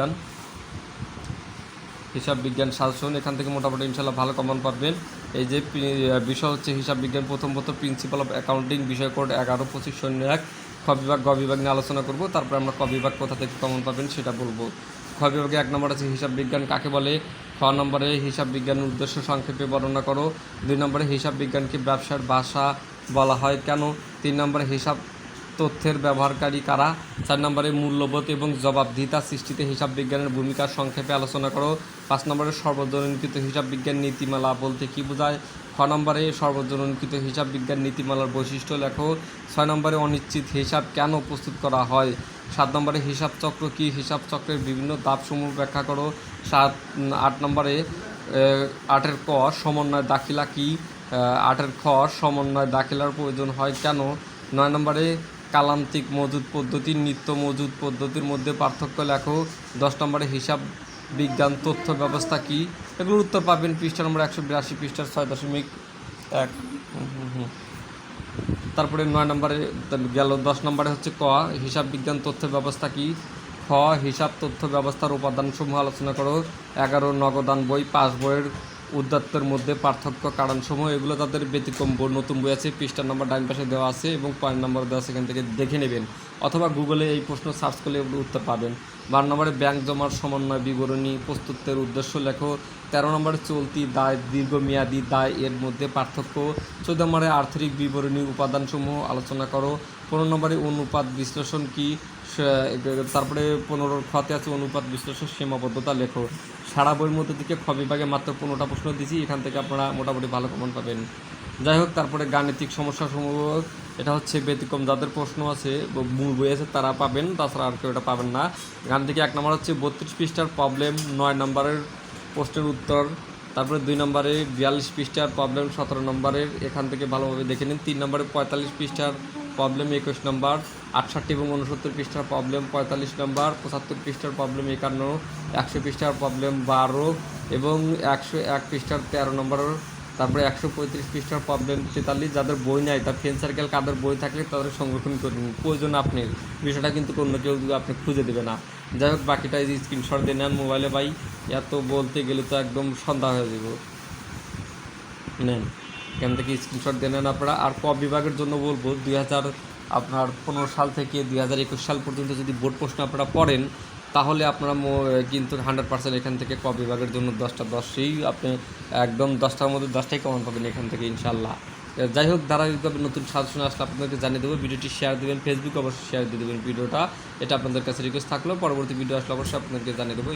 বিজ্ঞান। হিসাব বিজ্ঞান শাসন এখান থেকে মোটামুটি ইনশাল্লাহ ভালো কমন পাবেন। এই যে বিষয় হচ্ছে হিসাব বিজ্ঞান, প্রথম প্রথম প্রিন্সিপাল অফ অ্যাকাউন্টিং বিষয় কোড এগারো পঁচিশ শূন্য এক। খ বিভাগ, গ বিভাগ নিয়ে আলোচনা করব, তারপর আমরা ক বিভাগ কোথা থেকে কমন পাবেন সেটা বলব। খ বিভাগে এক নম্বর আছে হিসাব বিজ্ঞান, কাকে বলে? খ নম্বরে হিসাব বিজ্ঞানের উদ্দেশ্য সংক্ষেপে বর্ণনা করো। দুই নম্বরে হিসাব বিজ্ঞানকে ব্যবসার ভাষা বলা হয় কেন? তিন নম্বরে হিসাব তথ্যের ব্যবহারকারী কারা? চার নম্বরে মূল্যবোধ এবং জবাবদিহিতা, সৃষ্টিতে হিসাব বিজ্ঞানের ভূমিকা, সংক্ষেপে আলোচনা করো। পাঁচ নম্বরে সর্বজনীনকৃত হিসাব বিজ্ঞান নীতিমালা বলতে কী বোঝায়? ছ নম্বরে সর্বজনীনকৃত হিসাব বিজ্ঞান নীতিমালার বৈশিষ্ট্য লেখো। ছয় নম্বরে অনিশ্চিত হিসাব কেন প্রস্তুত করা হয়? সাত নম্বরে হিসাব চক্র কী? হিসাব চক্রের বিভিন্ন দাপসমূহ ব্যাখ্যা করো। সাত, আট নম্বরে আটের ক সমন্বয় দাখিলা কী? আটের খ সমন্বয় দাখিলার প্রয়োজন হয় কেন? নয় নম্বরে কালান্তিক মজুদ পদ্ধতি, নিত্য মজুদ পদ্ধতির মধ্যে পার্থক্য লেখো। দশ নম্বরে হিসাব বিজ্ঞান তথ্য ব্যবস্থা কি? এগুলোর উত্তর পাবেন পৃষ্ঠা নম্বর একশো বিরাশি, পৃষ্ঠার ছয় দশমিক এক। তারপরে নয় নম্বরে গেল, দশ নম্বরে হচ্ছে ক, হিসাব বিজ্ঞান তথ্য ব্যবস্থা কি? খ, হিসাব তথ্য ব্যবস্থার উপাদানসমূহ আলোচনা করো। এগারো, নগদান বই, পাস বইয়ের উদ্যাত্তের মধ্যে পার্থক্য, কারণসমূহ, এগুলো তাদের ব্যতিক্রম নতুন বই আছে, পৃষ্ঠার নম্বর ডান পাশে দেওয়া আছে এবং পয়েন্ট নম্বর দেওয়া সেখান থেকে দেখে নেবেন। অথবা গুগলে এই প্রশ্ন সার্চ করলে উত্তর পাবেন। বারো নম্বরে ব্যাংক জমার সমন্বয় বিবরণী, প্রস্তুতের উদ্দেশ্য লেখো। তেরো নম্বরে চলতি দায়, দীর্ঘমেয়াদী দায় এর মধ্যে পার্থক্য। চোদ্দ নম্বরে আর্থিক বিবরণী, উপাদানসমূহ আলোচনা করো। পনেরো নম্বরে অনুপাত বিশ্লেষণ কি? তারপরে পনেরো খতে আছে অনুপাত বিশ্লেষণ, সীমাবদ্ধতা লেখো। সারা বইয়ের মধ্যে থেকে খ বিভাগে মাত্র পনেরোটা প্রশ্ন দিয়েছি, এখান থেকে আপনারা মোটামুটি ভালো কমন পাবেন। যাই হোক, তারপরে গাণিতিক সমস্যাসমূহ, এটা হচ্ছে ব্যতিক্রম, যাদের প্রশ্ন আছে মূল বই আছে, তারা পাবেন, তাছাড়া আর কেউ এটা পাবেন না। গান থেকে এক নম্বর হচ্ছে বত্রিশ পৃষ্ঠার প্রবলেম নয় নম্বরের প্রশ্নের উত্তর, তারপরে দুই নম্বরে বিয়াল্লিশ পৃষ্ঠার প্রবলেম সতেরো নম্বরের, এখান থেকে ভালোভাবে দেখে নিন। তিন নম্বরে পঁয়তাল্লিশ পৃষ্ঠার প্রবলেম একুশ নম্বর, আটষট্টি এবং উনসত্তর পৃষ্ঠার প্রবলেম পঁয়তাল্লিশ নম্বর, পঁচাত্তর পৃষ্ঠার প্রবলেম একান্ন, একশো পৃষ্ঠার প্রবলেম বারো এবং একশো এক পৃষ্ঠার তেরো নম্বর, তারপরে একশো পঁয়ত্রিশ পৃষ্ঠার প্রবলেম তেতাল্লিশ, যাদের বই নেয় তার ফ্রেন্ড সার্কেল কাদের বই থাকলে তাদের সংরক্ষণ করে নিন প্রয়োজন আপনি, বিষয়টা কিন্তু অন্য কেউ আপনি খুঁজে দেবে না। যাই হোক, বাকিটা স্ক্রিনশট দিয়ে নেন মোবাইলে ভাই। এত বলতে গেলে তো একদম সন্ধ্যা হয়ে যাব। নেন। এখান থেকে স্ক্রিনশট দিয়ে নেন আপনারা। আর ক বিভাগের জন্য বলব, দুই হাজার আপনার পনেরো সাল থেকে দুই হাজার একুশ সাল পর্যন্ত যদি বোর্ড প্রশ্ন আপনারা পড়েন, তাহলে আপনারা কিন্তু হান্ড্রেড পার্সেন্ট এখান থেকে ক বিভাগের জন্য দশটা দশই আপনি একদম দশটার মধ্যে দশটাই কমন পাবেন এখান থেকে ইনশাল্লাহ যাই হোক, ধারাবাহিকভাবে নতুন সাজেশন আসলে আপনাদেরকে জানিয়ে দেবো। ভিডিওটি শেয়ার দেবেন ফেসবুকে অবশ্যই শেয়ার দিয়ে দেবেন ভিডিওটা। এটা আপনাদের কাছে রিকোয়েস্ট থাকলেও পরবর্তী ভিডিও আসলে অবশ্যই আপনাদেরকে জানিয়ে দেবো।